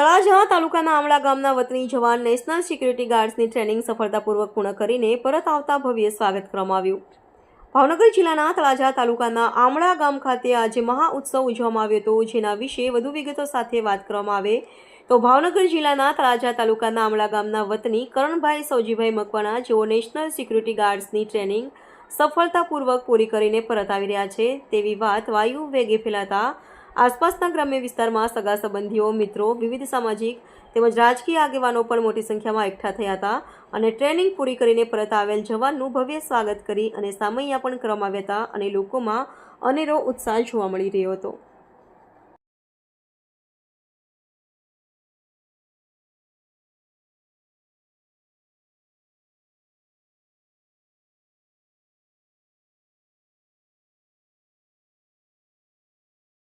તળાજા તાલુકાના આમળા ગામના વતની જવાન નેશનલ સિક્યુરિટી ગાર્ડ્સની ટ્રેનિંગ સફળતાપૂર્વક પૂર્ણ કરીને પરત આવતા ભવ્ય સ્વાગત કરવામાં આવ્યું. ભાવનગર જિલ્લાના તળાજા તાલુકાના આમળા ગામ ખાતે આજે મહા ઉત્સવ ઉજવવામાં આવ્યો હતો, જેના વિશે વધુ વિગતો સાથે વાત કરવામાં આવે. તો ભાવનગર જિલ્લાના તળાજા તાલુકાના આમળા ગામના વતની કરણભાઈ સૌજીભાઈ મકવાણા, જેઓ નેશનલ સિક્યુરિટી ગાર્ડ્સની ટ્રેનિંગ સફળતાપૂર્વક પૂરી કરીને પરત આવી રહ્યા છે, તેવી વાત વાયુ વેગે ફેલાતા આસપાસના ગ્રામ્ય વિસ્તારમાં સગા સંબંધીઓ, મિત્રો, વિવિધ સામાજિક તેમજ રાજકીય આગેવાનો પણ મોટી સંખ્યામાં એકઠા થયા હતા અને ટ્રેનિંગ પૂરી કરીને પરત આવેલ જવાનનું ભવ્ય સ્વાગત કરી અને સામૈયા પણ કરવામાં આવ્યા હતા અને લોકોમાં અનેરો ઉત્સાહ જોવા મળી રહ્યો હતો.